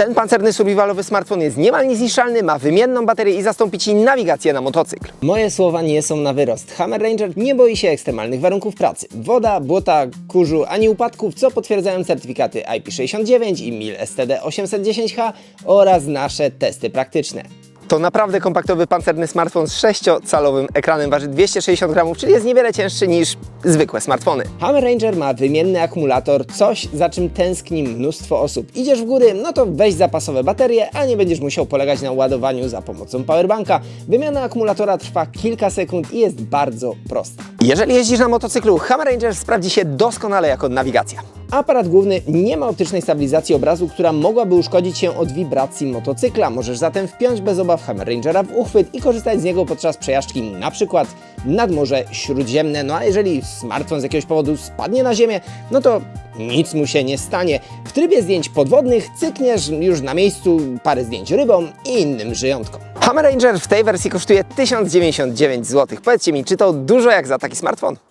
Ten pancerny survivalowy smartfon jest niemal niezniszczalny, ma wymienną baterię i zastąpi Ci nawigację na motocykl. Moje słowa nie są na wyrost. Hammer Ranger nie boi się ekstremalnych warunków pracy. Woda, błota, kurzu ani upadków, co potwierdzają certyfikaty IP69 i MIL STD 810H oraz nasze testy praktyczne. To naprawdę kompaktowy pancerny smartfon z 6-calowym ekranem, waży 260 gramów, czyli jest niewiele cięższy niż zwykłe smartfony. Hammer Ranger ma wymienny akumulator, coś za czym tęskni mnóstwo osób. Idziesz w góry, no to weź zapasowe baterie, a nie będziesz musiał polegać na ładowaniu za pomocą powerbanka. Wymiana akumulatora trwa kilka sekund i jest bardzo prosta. Jeżeli jeździsz na motocyklu, Hammer Ranger sprawdzi się doskonale jako nawigacja. Aparat główny nie ma optycznej stabilizacji obrazu, która mogłaby uszkodzić się od wibracji motocykla. Możesz zatem wpiąć bez obaw Hammer Rangera w uchwyt i korzystać z niego podczas przejażdżki na przykład nad Morze Śródziemne. No a jeżeli smartfon z jakiegoś powodu spadnie na ziemię, no to nic mu się nie stanie. W trybie zdjęć podwodnych cykniesz już na miejscu parę zdjęć rybom i innym żyjątkom. Hammer Ranger w tej wersji kosztuje 1099 zł. Powiedzcie mi, czy to dużo jak za taki smartfon?